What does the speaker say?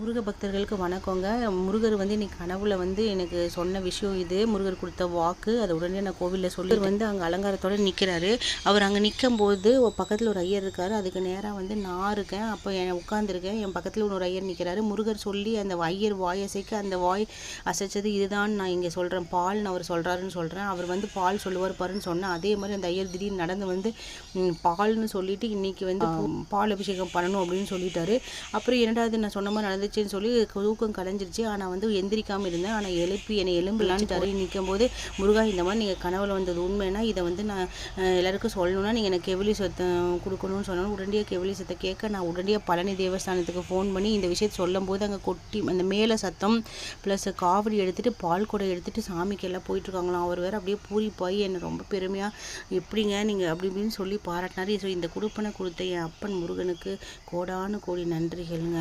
முருக பக்தர்களுக்கு வணக்கங்க. முருகர் வந்து இன்னைக்கு கனவுல வந்து எனக்கு சொன்ன விஷயம் இது. முருகர் கொடுத்த வாக்கு. அதை உடனே நான் கோவிலில் சொல்லி வந்து அங்கே அலங்காரத்தோட நிற்கிறாரு அவர் அங்கே நிற்கும் போது பக்கத்தில் ஒரு ஐயர் இருக்காரு. அதுக்கு நேராக வந்து நான் இருக்கேன். அப்போ என் உட்காந்துருக்கேன் என் பக்கத்தில் ஒரு ஐயர் நிற்கிறாரு முருகர் சொல்லி அந்த ஐயர் வாய் அசைக்க அந்த வாய் அசைச்சது இதுதான் நான் இங்கே சொல்கிறேன் பால்னு அவர் சொல்கிறாருன்னு சொல்கிறேன் அவர் வந்து பால் சொல்லுவார் பாருன்னு சொன்னேன் அதே மாதிரி அந்த ஐயர் திடீர்னு நடந்து வந்து பால்னு சொல்லிட்டு இன்னைக்கு வந்து பால் அபிஷேகம் பண்ணணும் அப்படின்னு சொல்லிட்டாரு. அப்புறம் இரண்டாவது நான் சொன்ன மாதிரி நடந்துச்சுன்னு சொல்லி தூக்கம் கலைஞ்சிருச்சு. ஆனால் வந்து எந்திரிக்காமல் இருந்தேன். ஆனால் எழுப்பி என்னை எலும்புலான்னு தரை நிற்கும் போது முருகா இந்த மாதிரி நீங்கள் கனவுல வந்தது உண்மைனா இதை வந்து நான் எல்லாருக்கும் சொல்லணும்னா நீங்கள் எனக்கு கெவிலி சத்தம் கொடுக்கணும்னு சொன்னாலும் உடனடியாக கெவிலி சத்தம் கேட்க நான் உடனடியாக பழனி தேவஸ்தானத்துக்கு ஃபோன் பண்ணி இந்த விஷயத்தை சொல்லும் போது அங்கே கொட்டி அந்த மேலே சத்தம் ப்ளஸ் காவடி எடுத்துகிட்டு பால் குடம் எடுத்துகிட்டு சாமிக்கு எல்லாம் போயிட்டுருக்காங்களாம். அவர் வேறு அப்படியே பூரி போய் என்னை ரொம்ப பெருமையாக எப்படிங்க நீங்கள் அப்படி இப்படின்னு சொல்லி பாராட்டினாரு. ஸோ இந்த கொடுப்பனை கொடுத்த என் அப்பன் முருகனுக்கு கோடான கோடி நன்றிகளுங்க.